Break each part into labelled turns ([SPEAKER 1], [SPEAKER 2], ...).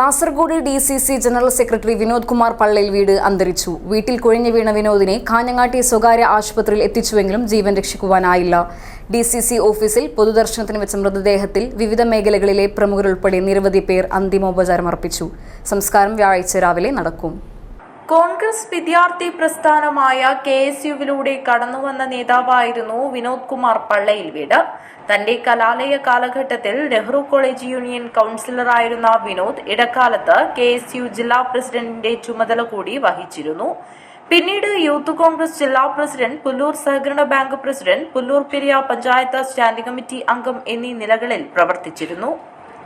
[SPEAKER 1] Kasaragod D C C general secretary Vinod Kumar പള്ളയിൽ വീട് അന്തരിച്ചു. വീട്ടിൽ കുഴഞ്ഞു വീണ വിനോദിനെ കാഞ്ഞങ്ങാട്ടി സ്വകാര്യ ആശുപത്രിയിൽ എത്തിച്ചുവെങ്കിലും ജീവൻ രക്ഷിക്കുവാനായില്ല. ഡി സി സി ഓഫീസിൽ പൊതുദർശനത്തിന് വെച്ച മൃതദേഹത്തിൽ വിവിധ മേഖലകളിലെ പ്രമുഖരുൾപ്പെടെ നിരവധി പേർ അന്തിമോപചാരം അർപ്പിച്ചു സംസ്കാരം വ്യാഴാഴ്ച രാവിലെ നടക്കും.
[SPEAKER 2] കോൺഗ്രസ് വിദ്യാർത്ഥി പ്രസ്ഥാനമായ കെ എസ് യുവിലൂടെ കടന്നുവന്ന നേതാവായിരുന്നു വിനോദ് കുമാർ പള്ളയിൽ വീട്. തന്റെ കലാലയ കാലഘട്ടത്തിൽ നെഹ്റു കോളേജ് യൂണിയൻ കൌൺസിലറായിരുന്ന വിനോദ് ഇടക്കാലത്ത് കെ എസ് യു ജില്ലാ പ്രസിഡന്റിന്റെ ചുമതല കൂടി വഹിച്ചിരുന്നു. പിന്നീട് യൂത്ത് കോൺഗ്രസ് ജില്ലാ പ്രസിഡന്റ് പുല്ലൂർ സഹകരണ bank president Pullur Periya panchayat standing committee അംഗം എന്നീ നിലകളിൽ പ്രവർത്തിച്ചിരുന്നു.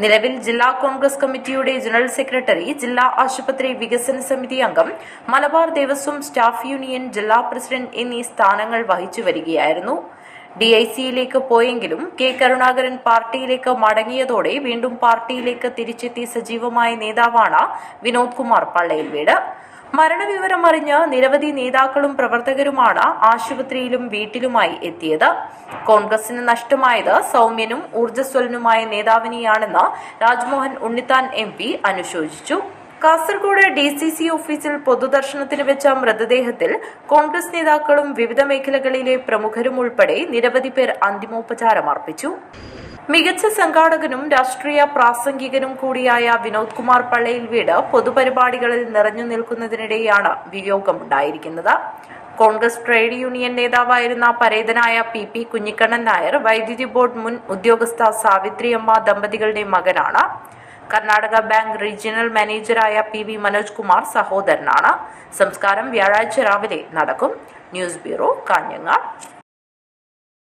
[SPEAKER 2] നിലവിൽ ജില്ലാ കോൺഗ്രസ് കമ്മിറ്റിയുടെ ജനറൽ സെക്രട്ടറി ജില്ലാ ആശുപത്രി വികസന സമിതി അംഗം മലബാർ ദേവസ്വം സ്റ്റാഫ് യൂണിയൻ ജില്ലാ പ്രസിഡന്റ് എന്നീ സ്ഥാനങ്ങൾ വഹിച്ചു വരികയായിരുന്നു. ഡി പോയെങ്കിലും കെ കരുണാകരൻ പാർട്ടിയിലേക്ക് മടങ്ങിയതോടെ വീണ്ടും പാർട്ടിയിലേക്ക് തിരിച്ചെത്തി സജീവമായ നേതാവാണ് വിനോദ് കുമാർ പള്ളയിൽ വീട്. മരണവിവരം അറിഞ്ഞ് നിരവധി നേതാക്കളും പ്രവർത്തകരുമാണ് ആശുപത്രിയിലും വീട്ടിലുമായി എത്തിയത്. കോൺഗ്രസിന് നഷ്ടമായത് സൗമ്യനും ഊർജസ്വലനുമായ നേതാവിനെയാണെന്ന് രാജ്മോഹൻ ഉണ്ണിത്താൻ എം പി അനുശോചിച്ചു. കാസർഗോഡ് ഡി സി സി ഓഫീസിൽ പൊതുദർശനത്തിന് വെച്ച മൃതദേഹത്തിൽ കോൺഗ്രസ് നേതാക്കളും വിവിധ മേഖലകളിലെ പ്രമുഖരും ഉൾപ്പെടെ നിരവധി പേർ അന്തിമോപചാരം അർപ്പിച്ചു മികച്ച സംഘാടകനും രാഷ്ട്രീയ പ്രാസംഗികനും കൂടിയായ വിനോദ് കുമാർ പള്ളയിൽ വീട് പൊതുപരിപാടികളിൽ നിറഞ്ഞു നിൽക്കുന്നതിനിടെയാണ് വിയോഗമുണ്ടായിരിക്കുന്നത്. കോൺഗ്രസ് ട്രേഡ് യൂണിയൻ നേതാവായിരുന്ന പരേതനായ പി പി കുഞ്ഞിക്കണ്ണൻ നായർ വൈദ്യുതി ബോർഡ് മുൻ ഉദ്യോഗസ്ഥ സാവിത്രിയമ്മ ദമ്പതികളുടെ മകനാണ്. കർണാടക ബാങ്ക് റീജിയണൽ മാനേജറായ പി വി മനോജ് കുമാർ സഹോദരനാണ്. സംസ്കാരം വ്യാഴാഴ്ച രാവിലെ നടക്കും. News bureau Kanhangad.